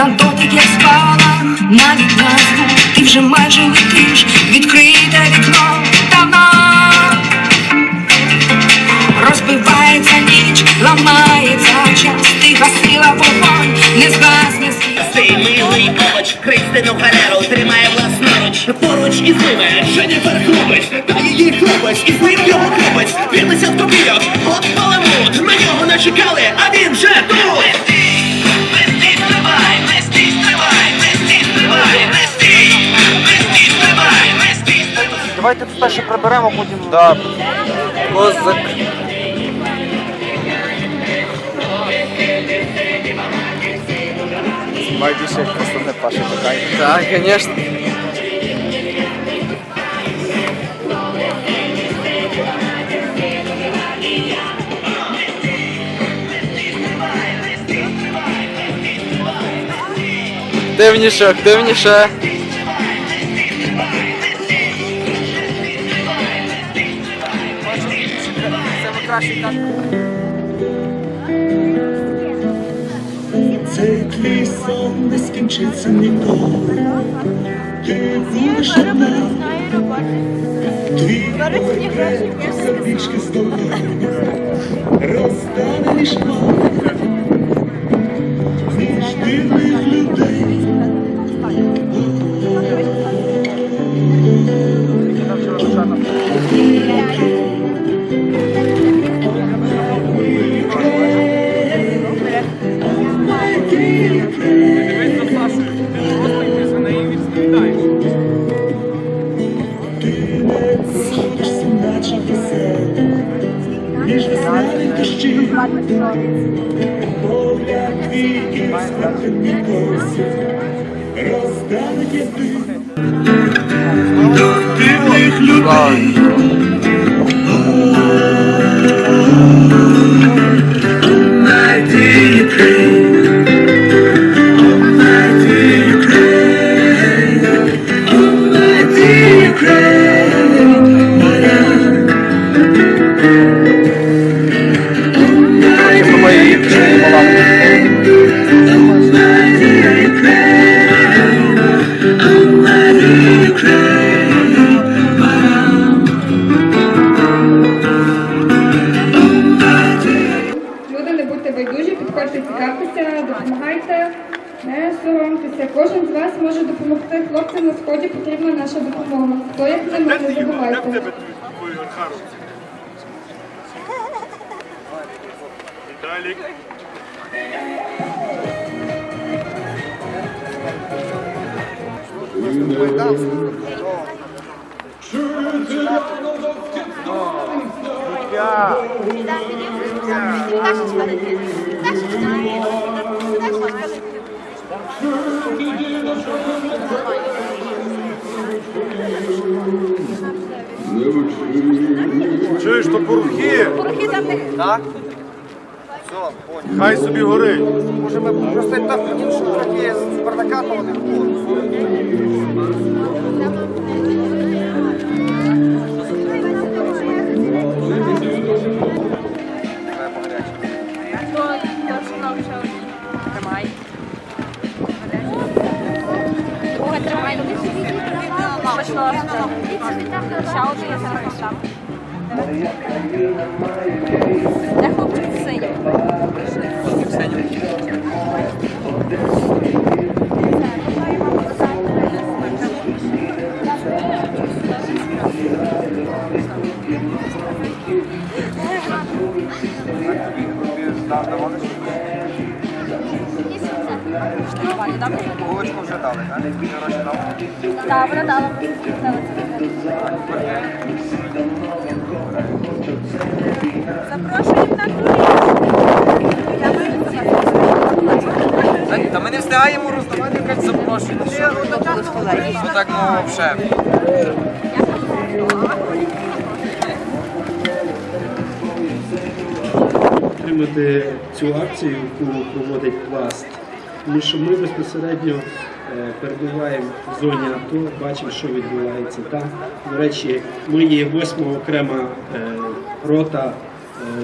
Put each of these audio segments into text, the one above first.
на дотик я спала, на звук Ти вже майже летиш, відкрите вікно давно. Розбивається ніч, ламається час Ти гасила вогонь, не згасне світ. Цей милий овоч Кристину Фереру тримає власноруч. Поруч із ними Дженніфер Хлопець Та її хлопець і з ним його хлопець. 50 копійок, от Голливуд На нього не чекали, а він вже тут Давайте тут перше приберемо, потім. Да. Козак. Байдуже, просто не Паша така. Так, звісно. Активніше, активніше. Цей твій сон не скінчиться ніколи. Ти будеш одна, твій портрет сердечки з тобою весняних дощів. Погляд твій і розкохані коси розтануть допомагайте, не соромтеся. Кожен з вас може допомогти хлопцям на сході. Потрібна наша допомога. Хто як не може, забувайте. Чуєш, то порухи? Так? Хай собі горить. Може ми просто так хотіли, щоб трохи з бардака того Ще одне я зараз поставлю. Де хлопчик в синій? Вже дали, так? Гроші дали. Добре, дала. Запрошуємо на Та, та ми не встигаємо роздавати, як запрошують. Ну так, ну, взагалі. підтримати цю акцію, яку проводить пласт. Тому що ми безпосередньо перебуваємо в зоні АТО, бачимо, що відбувається там. До речі, ми є восьма окрема е, рота е,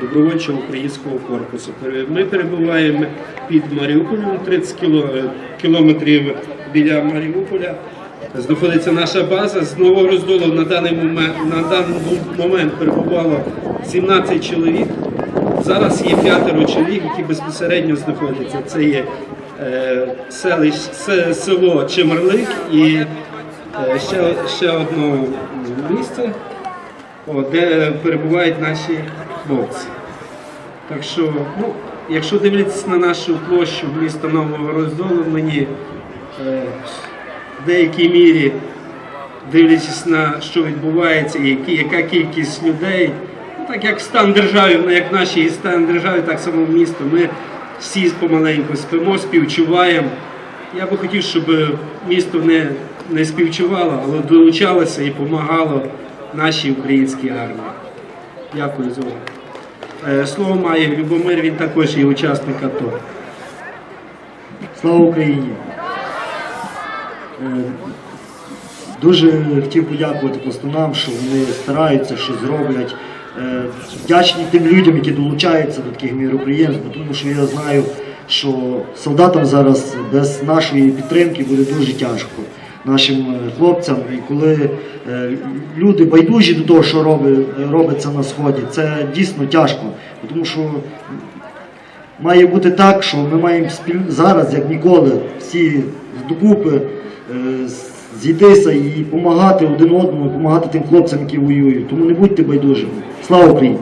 добровольчого українського корпусу. Ми перебуваємо під Маріуполем 30 кіло- е, кілометрів біля Маріуполя. Знаходиться наша база з Нового Роздолу на даний момент на даний момент перебувало 17 чоловік. Зараз є п'ятеро чоловік, які безпосередньо знаходяться. Це є е, селищ, село Чемерлик і е, ще, ще одне місце, де перебувають наші хлопці. Так що, ну, якщо дивитися на нашу площу міста Нового Роздолу, мені е, в деякій мірі, дивлячись на що відбувається, і яка кількість людей, ну, так як стан держави, ну, як в нашій стан держави, так само в місто, ми всі помаленьку спимо, співчуваємо. Я би хотів, щоб місто не, не співчувало, але долучалося і допомагало нашій українській армії. Дякую за увагу. Е, Слово має Любомир, він також є учасник АТО. Слава Україні! Е, Дуже хотів подякувати пластунам, що вони стараються, що зроблять. Е, Вдячні тим людям, які долучаються до таких міроприємств, тому що я знаю, що солдатам зараз без нашої підтримки буде дуже тяжко. Нашим е, хлопцям, і коли е, люди байдужі до того, що робиться на сході, це дійсно тяжко, тому що має бути так, що ми маємо спіль... зараз, як ніколи, всі докупи зійтися і допомагати один одному, допомагати тим хлопцям, які воюють. Тому не будьте байдужими. Слава Україні!